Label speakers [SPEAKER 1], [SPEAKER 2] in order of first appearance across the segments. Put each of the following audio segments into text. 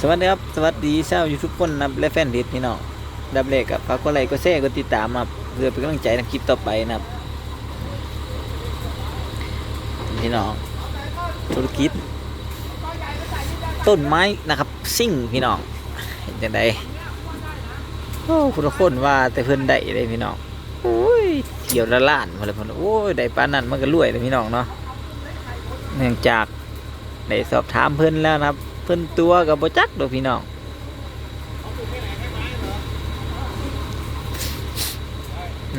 [SPEAKER 1] สวัสดีครับ สวัสดีชาวยูทูบคนนับและแฟนเพจพี่น้องดับเลขกับฝากกดไลค์กดแชร์กดติดตามครับเพื่อเป็นกำลังใจในคลิปต่อไปนะครับพี่น้องธุรกิจ ต้นไม้นะครับ ซิ่งพี่น้องเห็นจังไดโอ้คุณคนว่าแต่เพิ่นได้เลยพี่น้องโอ้ยเกี่ยวละล้านมาเลยพิ่นโอ้ยได้ป้านนั้นมันก็รวยเลยพี่น้องเนาะเนื่องจากได้สอบถามเพิ่อนแล้วนะครับ เพิ่นตัวกับบ่จักดอกพี่น้อง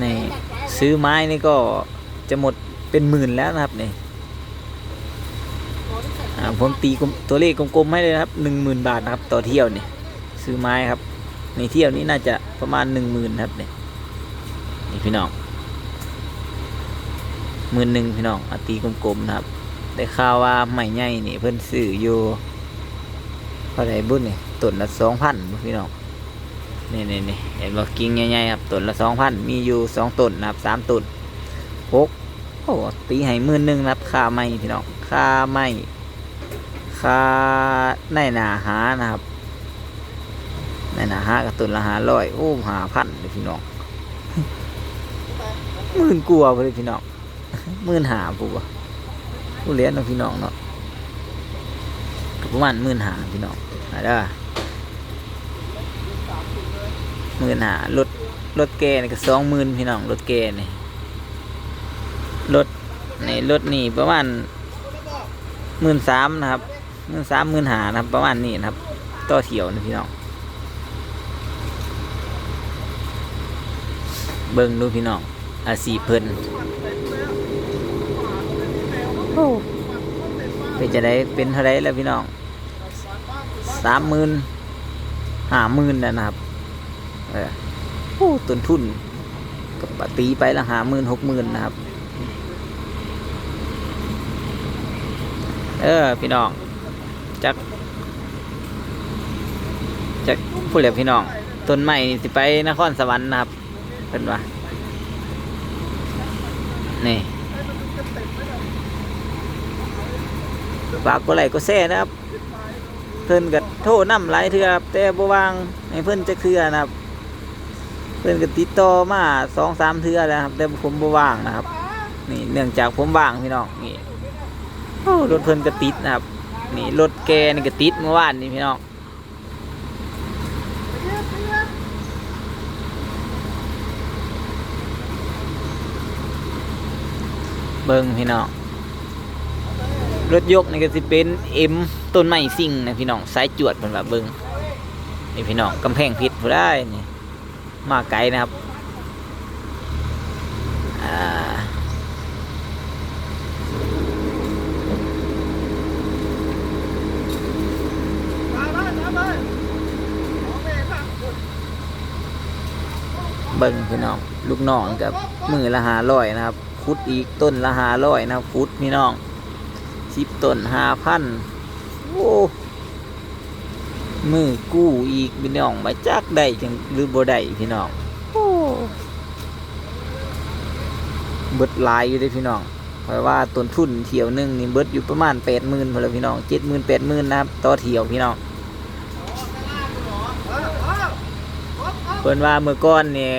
[SPEAKER 1] นี่ซื้อไม้นี่ก็จะหมดเป็นหมื่นแล้วนะครับนี่ผมตีตัวเลขกลมๆให้เลยนะครับหนึ่งหมื่นบาทนะครับต่อเที่ยวนี่ซื้อไม้ครับ ในเที่ยวนี้น่าจะประมาณหนึ่งหมื่นครับนี่นี่พี่น้องหมื่นหนึ่งพี่น้องอตีกลมๆนะครับ ได้ข่าวว่าใหม่ใหญ่นี่เพิ่นซื้ออยู่ เท่าไรบุญนี่ต้นละสองพันพี่น้องนี่นี่นี่เห็นว่ากิ่งใหญ่ๆครับต้นละสองพันมีอยู่สองต้นนะครับสามต้นหกโอ้ตีให้หมื่นหนึ่งนะครับค่าไม้พี่น้องค่าไม้ค่าในหนาหานะครับในหนาหากับต้นละหาร้อยโอ้หาพันเลยพี่น้องหมื่นกลัวเลยพี่น้องหมื่นหาปุ๊บผู้เลี้ยงนะพี่น้องเนาะ ประมาณหมื่นหาพี่น้องอะเด้อหมื่นหารถรถแกนี่ก็สองหมื่นพี่น้องรถแกนี่รถในรถนี่ประมาณหมื่นสามนะครับหมื่นสามหมื่นหานะครับ ประมาณนี้นะครับต่อเที่ยวนะพี่น้องเบิ่งดูพี่น้องอาสีเพิ่น เป็นจะได้เป็นเท่าไรแล้วพี่น้องสามหมื่นห้าหมื่นนะครับเออต้นทุนกับตีไปละห้าหมื่นหกหมื่นนะครับ เออพี่น้องจากจากผู้เหลือพี่น้องต้นใหม่สิไปนครสวรรค์นะครับเป็นว่านี่ ฝากกดไลค์กดแชร์นะครับ เพิ่นก็โทรนำหลายเทื่อครับแต่บ่วางให้เพิ่นจะเครือนะครับ เพิ่นก็ติดต่อมาสองสามเทื่อแล้วครับ แต่ผมบ่ว่างนะครับ นี่เนื่องจากผมว่างพี่น้องนี่โอ้รถเพิ่นก็ติดนะครับ นี่รถแกนี่ก็ติดเมื่อวานนี่พี่น้องเบิ่งพี่น้อง รถยกนี่ก็สิเป็นเอ็มต้นไม้สิ่งนะพี่น้องสายจวดเพิ่นว่าเบิ่งนี่พี่น้องกำแพงเพชรผู้ได้นี่มาไกลนะครับเบิ่งพี่น้อง ลูกน้องกับมือละหาร้อยนะครับคุดอีกต้นละหาร้อยนะครับคุดพี่น้อง สิบต้นห้าพันโอ้มือกู้อีกพี่น้องมาจักได้จังหรือบ่ได้พี่น้องโอ้เบิดลายอยู่เด้พี่น้องเพราะว่าต้นทุนเที่ยวหนึงนี่เบิดอยู่ประมาณแปดหมื่นพอแล้วพี่น้องเจ็ดหมื่นแปดหมื่นนะครับต่อเที่ยวพี่น้องเพิ่นว่าเมื่อก่อนเนี่ย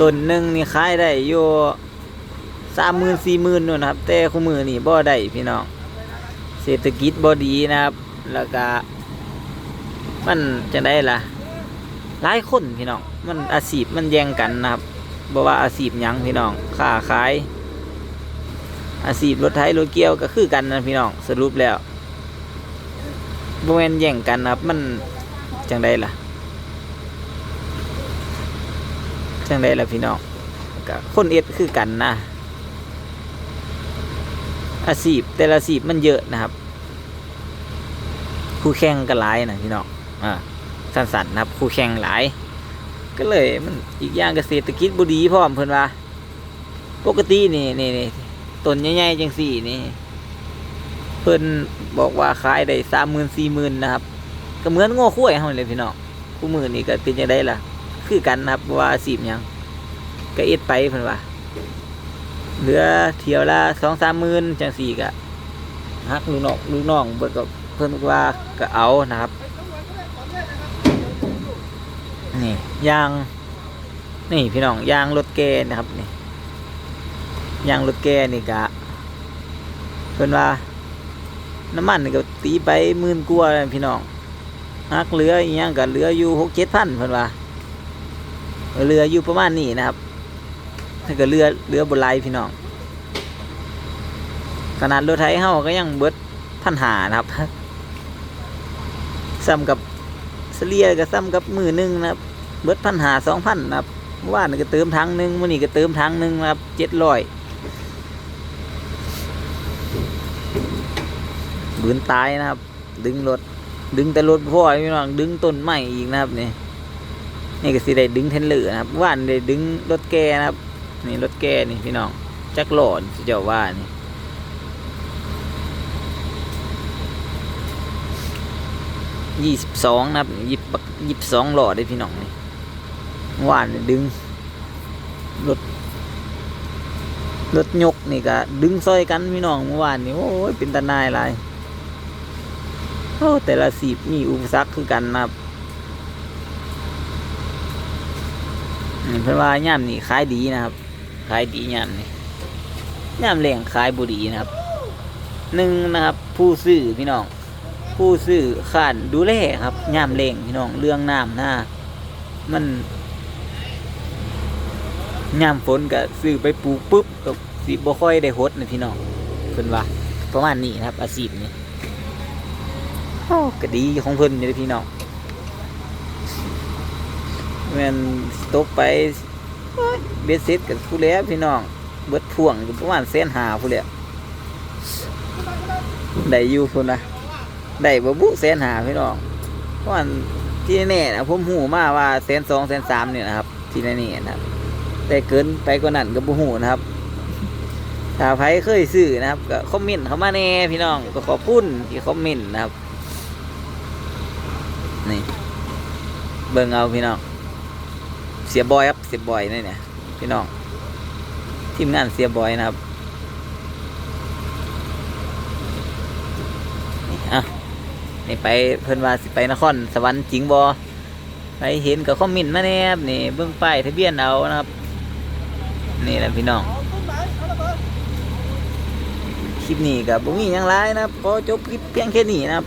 [SPEAKER 1] ต้นหนึ่งนี่ขายได้อยู่ สามหมื่นสี่หมื่นนู่นะครับ แต่คู่มือนี่บ่ได้พี่น้องเศรษฐกิจบ่ดีนะครับ แล้วก็มันจะได้ล่ะหลายคนพี่น้องมันอาชีพมันแย่งกันนะครับบ่ว่าอาชีพยังพี่น้องค้าขาย อาชีพรถไถรถเกี่ยวก็คือกันนะพี่น้องสรุปแล้วบ่แม่นแย่งกันนะครับ มันจังไดล่ะจังไดล่ะพี่น้องก็คนเอ็ดคือกันนะ อาชีพแต่ละอาชีพมันเยอะนะครับ คู่แข่งก็หลายนะพี่น้องอ่าสั้นๆนะครับ คู่แข่งหลาย ก็เลยมันอีกอย่างเกษตรกิจบุดีพร้อมเพิ่นว่า ปกตินี่นี่นี่ต้นใหญ่ๆจังสี่นี่ เพิ่นบอกว่าขายได้สามหมื่นสี่หมื่นนะครับ ก็เหมือนง้อคุ้ยเฮาเลยพี่น้องคู่มือนี่ก็เป็นจังไดล่ะ คือกันนะครับว่าอาชีพหยังก็เอ็ดไปเพิ่นว่า เหลือเที่ยวละสองสามหมื่นจังสี่กะฮักลูกน้องลูกน้องเบิดก็เพิ่นว่าก็เอานะครับ นี่ยาง นี่พี่น้องยางรถแกนะครับนี่ยางรถแกนี่กะเพิ่นว่า น้ำมันนี่ก็ตีไปหมื่นกว่าแล้วพี่น้องฮักเหลืออีหยังก็เหลืออยู่หกเจ็ดพันเพิ่นว่าเหลืออยู่ประมาณนี้นะครับ ถ้าก็เหลือเหลือบนไลพี่น้องขนาดรถไถเฮาก็ยังเบิดพันหานะครับซ้ำกับเสลียก็ซ้ำกับมือหนึงนะครับ เบิดพันหาสองพันนะครับเมื่านก็เติมถังหนึ่งมื่อนี้ก็เติมถังหนึ่งนะครับเจ็ดร้อยบืนตายนะครับ ดึงรถดึงแต่รถพ่อพี่น้องดึงต้นไม้อีกนะครับนี่นี่ก็สิได้ดึงเทนเลอร์นะครับเมื่านได้ดึงรถแกนะครับ นี่รถแกนี่พี่น้องจักหลอดสิเจ้าว่านี่ยี่สิบสองนะครับยี่สิบยี่สิบสองหลอดได้พี่น้องนี่เมื่อวานนี่ดึงรถรถยกนี่ก็ดึงซอยกันพี่น้องเมื่อวานนี่โอ้ยเป็นตาหนายหลายโอ้แต่ละสีบมีอุปสรรคคือกันนะครับนี่เพิ่นว่าย่ามนี่ขายดีนะครับ ขายดียามนี่ย่ามแรงขายบุดีนะครับหนึ่งนะครับ ผู้ซื้อพี่น้อง ผู้ซื้อขานดูแลครับยามแรงพี่น้องเรื่องน้ำหน้ามันยามฝนก็ซื้อไปปลูกปุ๊บก็สิบ่ค่อยได้หดนะพี่น้องเพิ่นว่าประมาณนี้นะครับ อาชีพนี้ก็ดีของเพิ่นอยู่พี่น้องแม่นตกไป เบ็ดเซ็ตกับผู้แล้วพี่น้อง เบิดพ่วงประมาณแสนหาผู้แล้วได้อยู่พุ่นนะได้บ่บุแสนหาพี่น้องเพราะว่าที่แน่ๆนะผมหูมาว่าแสนสองแสนสามเนี่ยนะครับ ที่แน่ๆนะครับ แต่เกินไปกว่านั้นก็บ่หูนะครับถ้าใครเคยซื้อนะครับก็คอมเมนต์เข้ามาแน่พี่น้องก็ขอบคุณที่คอมเมนต์นะครับนี่เบิ่งเอาพี่น้อง เสียบอยครับเสียบอยนี่เนี่ยพี่น้องทีมงานเสียบอยนะครับนี่อะนี่ไปเพิ่นว่าสิไปนครสวรรค์จริงบอไปเห็นกับคอมเมนมาแน่ครับนี่เบิ่งป้ายทะเบียนเอานะครับ นี่แหละพี่น้องคลิปนี้กับบุมีหยังไรนะครับขอจบคลิปเพียงแค่นี้นะครับ